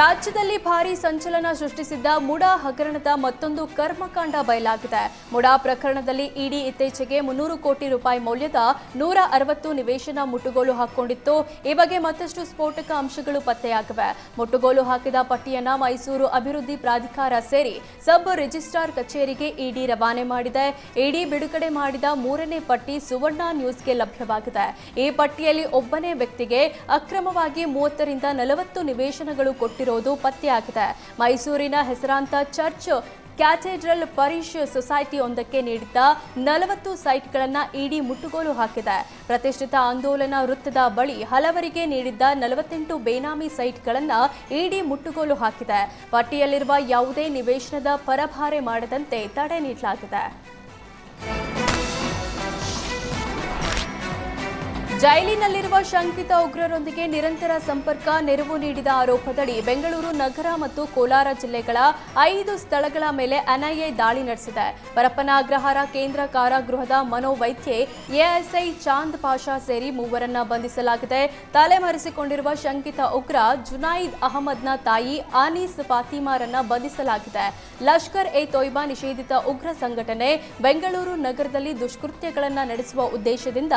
ರಾಜ್ಯದಲ್ಲಿ ಭಾರೀ ಸಂಚಲನ ಸೃಷ್ಟಿಸಿದ್ದ ಮುಡಾ ಹಗರಣದ ಮತ್ತೊಂದು ಕರ್ಮಕಾಂಡ ಬಯಲಾಗಿದೆ. ಮುಡಾ ಪ್ರಕರಣದಲ್ಲಿ ಇಡಿ ಇತ್ತೀಚೆಗೆ ಮುನ್ನೂರು ಕೋಟಿ ರೂಪಾಯಿ ಮೌಲ್ಯದ ನೂರ ಅರವತ್ತು ನಿವೇಶನ ಮುಟ್ಟುಗೋಲು ಹಾಕೊಂಡಿತ್ತು ಈ ಬಗ್ಗೆ ಮತ್ತಷ್ಟು ಸ್ಫೋಟಕ ಅಂಶಗಳು ಪತ್ತೆಯಾಗಿವೆ. ಮುಟ್ಟುಗೋಲು ಹಾಕಿದ ಪಟ್ಟಿಯನ್ನ ಮೈಸೂರು ಅಭಿವೃದ್ಧಿ ಪ್ರಾಧಿಕಾರ ಸೇರಿ ಸಬ್ ರಿಜಿಸ್ಟ್ರಾರ್ ಕಚೇರಿಗೆ ಇಡಿ ರವಾನೆ ಮಾಡಿದೆ. ಇಡಿ ಬಿಡುಗಡೆ ಮಾಡಿದ ಮೂರನೇ ಪಟ್ಟಿ ಸುವರ್ಣ ನ್ಯೂಸ್ಗೆ ಲಭ್ಯವಾಗಿದೆ. ಈ ಪಟ್ಟಿಯಲ್ಲಿ ಒಬ್ಬನೇ ವ್ಯಕ್ತಿಗೆ ಅಕ್ರಮವಾಗಿ ಮೂವತ್ತರಿಂದ ನಲವತ್ತು ನಿವೇಶನಗಳು ಕೊಟ್ಟಿರೋದು ಪತ್ತೆಯಾಗಿದೆ. ಮೈಸೂರಿನ ಹೆಸರಾಂತ ಚರ್ಚ್ ಕ್ಯಾಥೆಡ್ರಲ್ ಪರಿಷ್ ಸೊಸೈಟಿಯೊಂದಕ್ಕೆ ನೀಡಿದ್ದ ನಲವತ್ತು ಸೈಟ್ಗಳನ್ನು ಇಡಿ ಮುಟ್ಟುಗೋಲು ಹಾಕಿದೆ. ಪ್ರತಿಷ್ಠಿತ ಆಂದೋಲನ ವೃತ್ತದ ಬಳಿ ಹಲವರಿಗೆ ನೀಡಿದ್ದ ನಲವತ್ತೆಂಟು ಬೇನಾಮಿ ಸೈಟ್ಗಳನ್ನು ಇಡಿ ಮುಟ್ಟುಗೋಲು ಹಾಕಿದೆ. ಪಟ್ಟಿಯಲ್ಲಿರುವ ಯಾವುದೇ ನಿವೇಶನದ ಪರಭಾರೆ ಮಾಡದಂತೆ ತಡೆ ನೀಡಲಾಗಿದೆ. ಜೈಲಿನಲ್ಲಿರುವ ಶಂಕಿತ ಉಗ್ರರೊಂದಿಗೆ ನಿರಂತರ ಸಂಪರ್ಕ, ನೆರವು ನೀಡಿದ ಆರೋಪದಡಿ ಬೆಂಗಳೂರು, ನಗರ ಮತ್ತು ಕೋಲಾರ ಜಿಲ್ಲೆಗಳ ಐದು ಸ್ಥಳಗಳ ಮೇಲೆ ಎನ್ಐಎ ದಾಳಿ ನಡೆಸಿದೆ. ಪರಪ್ಪನ ಅಗ್ರಹಾರ ಕೇಂದ್ರ ಕಾರಾಗೃಹದ ಮನೋವೈದ್ಯೆ ಎಎಸ್ಐ ಚಾಂದ್ ಪಾಷಾ ಸೇರಿ ಮೂವರನ್ನ ಬಂಧಿಸಲಾಗಿದೆ. ತಲೆಮರೆಸಿಕೊಂಡಿರುವ ಶಂಕಿತ ಉಗ್ರ ಜುನಾಯಿದ್ ಅಹಮದ್ನ ತಾಯಿ ಆನೀಸ್ ಫಾತಿಮಾರನ್ನ ಬಂಧಿಸಲಾಗಿದೆ. ಲಷ್ಕರ್ ಎ ತೊಯ್ಬಾ ನಿಷೇಧಿತ ಉಗ್ರ ಸಂಘಟನೆ ಬೆಂಗಳೂರು ನಗರದಲ್ಲಿ ದುಷ್ಕೃತ್ಯಗಳನ್ನು ನಡೆಸುವ ಉದ್ದೇಶದಿಂದ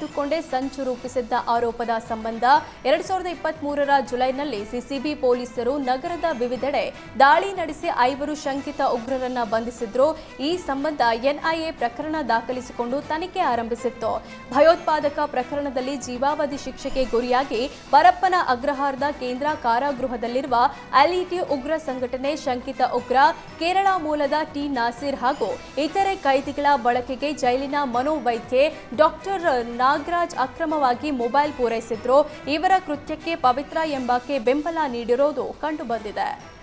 ಜೈಲಿನಲ್ಲಿದ್ದುಕೊಂಡೇ ಸಂಚು ರೂಪಿಸಿದ್ದ ಆರೋಪದ ಸಂಬಂಧ ಎರಡ್ ಸಾವಿರದ ಇಪ್ಪತ್ತ್ ಮೂರರ ಜುಲೈನಲ್ಲಿ ಸಿಸಿಬಿ ಪೊಲೀಸರು ನಗರದ ವಿವಿಧೆಡೆ ದಾಳಿ ನಡೆಸಿ ಐವರು ಶಂಕಿತ ಉಗ್ರರನ್ನ ಬಂಧಿಸಿದ್ರು. ಈ ಸಂಬಂಧ ಎನ್ಐಎ ಪ್ರಕರಣ ದಾಖಲಿಸಿಕೊಂಡು ತನಿಖೆ ಆರಂಭಿಸಿತ್ತು. ಭಯೋತ್ಪಾದಕ ಪ್ರಕರಣದಲ್ಲಿ ಜೀವಾವಧಿ ಶಿಕ್ಷೆಗೆ ಗುರಿಯಾಗಿ ಪರಪ್ಪನ ಅಗ್ರಹಾರದ ಕೇಂದ್ರ ಕಾರಾಗೃಹದಲ್ಲಿರುವ ಅಲಿಟಿ ಉಗ್ರ ಸಂಘಟನೆ ಶಂಕಿತ ಉಗ್ರ, ಕೇರಳ ಮೂಲದ ಟಿ ನಾಸೀರ್ ಹಾಗೂ ಇತರೆ ಕೈದಿಗಳ ಬಳಕೆಗೆ ಜೈಲಿನ ಮನೋವೈದ್ಯೆ ಡಾಕ್ಟರ್ ನಾಗರಾಜ್ ಅಕ್ರಮವಾಗಿ ಮೊಬೈಲ್ ಪೂರೈಸಿದ್ರು. ಇವರ ಕೃತ್ಯಕ್ಕೆ ಪವಿತ್ರ ಎಂಬಾಕೆ ಬೆಂಬಲ ನೀಡಿರೋದು ಕಂಡುಬಂದಿದೆ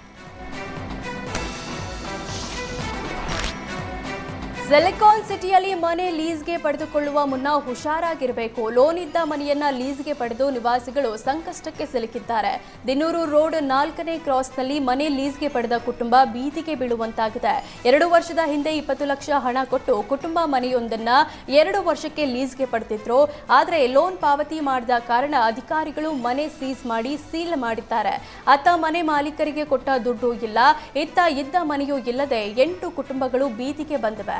ಸಿಲಿಕಾನ್ ಸಿಟಿಯಲ್ಲಿ ಮನೆ ಲೀಸ್ಗೆ ಪಡೆದುಕೊಳ್ಳುವ ಮುನ್ನ ಹುಷಾರಾಗಿರಬೇಕು. ಲೋನ್ ಇದ್ದ ಮನೆಯನ್ನ ಲೀಸ್ಗೆ ಪಡೆದು ನಿವಾಸಿಗಳು ಸಂಕಷ್ಟಕ್ಕೆ ಸಿಲುಕಿದ್ದಾರೆ. ದಿನೂರು ರೋಡ್ ನಾಲ್ಕನೇ ಕ್ರಾಸ್ನಲ್ಲಿ ಮನೆ ಲೀಸ್ಗೆ ಪಡೆದ ಕುಟುಂಬ ಬೀದಿಗೆ ಬೀಳುವಂತಾಗಿದೆ. ಎರಡು ವರ್ಷದ ಹಿಂದೆ ಇಪ್ಪತ್ತು ಲಕ್ಷ ಹಣ ಕೊಟ್ಟು ಕುಟುಂಬ ಮನೆಯೊಂದನ್ನ ಎರಡು ವರ್ಷಕ್ಕೆ ಲೀಸ್ಗೆ ಪಡೆದಿದ್ರು. ಆದರೆ ಲೋನ್ ಪಾವತಿ ಮಾಡಿದ ಕಾರಣ ಅಧಿಕಾರಿಗಳು ಮನೆ ಸೀಸ್ ಮಾಡಿ ಸೀಲ್ ಮಾಡಿದ್ದಾರೆ. ಅತ್ತ ಮನೆ ಮಾಲೀಕರಿಗೆ ಕೊಟ್ಟ ದುಡ್ಡು ಇಲ್ಲ. ಇತ್ತ ಇದ್ದ ಮನೆಯೂ ಇಲ್ಲದೆ ಎಂಟು ಕುಟುಂಬಗಳು ಬೀದಿಗೆ ಬಂದಿವೆ.